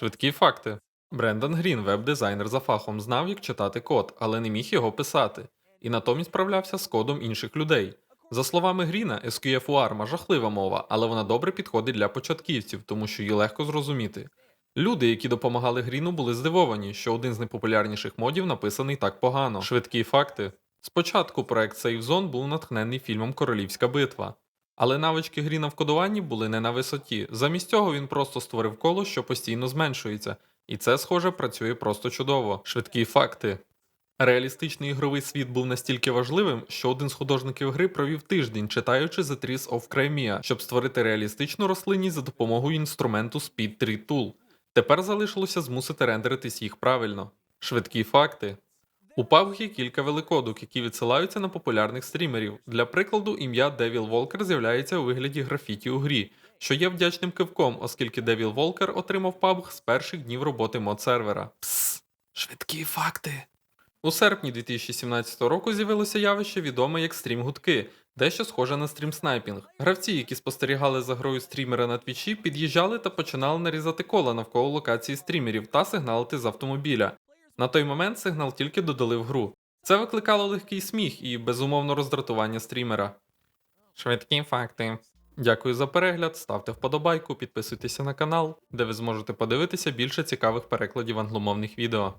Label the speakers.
Speaker 1: Швидкі факти. Брендан Грін, веб-дизайнер за фахом, знав, як читати код, але не міг його писати, і натомість справлявся з кодом інших людей. За словами Гріна, SQF у жахлива мова, але вона добре підходить для початківців, тому що її легко зрозуміти. Люди, які допомагали Гріну, були здивовані, що один з найпопулярніших модів написаний так погано. Швидкі факти. Спочатку проект SaveZone був натхнений фільмом Королівська битва. Але навички Гріна в кодуванні були не на висоті. Замість цього він просто створив коло, що постійно зменшується. І це, схоже, працює просто чудово. Швидкі факти. Реалістичний ігровий світ був настільки важливим, що один з художників гри провів тиждень, читаючи The Trees of Crimea, щоб створити реалістичну рослинність за допомогою інструменту Speed 3 Tool. Тепер залишилося змусити рендеритись їх правильно. Швидкі факти. У PUBG кілька великодок, які відсилаються на популярних стрімерів. Для прикладу, ім'я Devil Walker з'являється у вигляді графіті у грі, що є вдячним кивком, оскільки Devil Walker отримав PUBG з перших днів роботи мод-сервера. Псс, швидкі факти. У серпні 2017 року з'явилося явище відоме як стрім-гудки, дещо схоже на стрім-снайпінг. Гравці, які спостерігали за грою стрімера на твічі, під'їжджали та починали нарізати кола навколо локації стрімерів та сигналити з автомобіля. На той момент сигнал тільки додали в гру. Це викликало легкий сміх і безумовно роздратування стрімера. Швидкі факти. Дякую за перегляд, ставте вподобайку, підписуйтеся на канал, де ви зможете подивитися більше цікавих перекладів англомовних відео.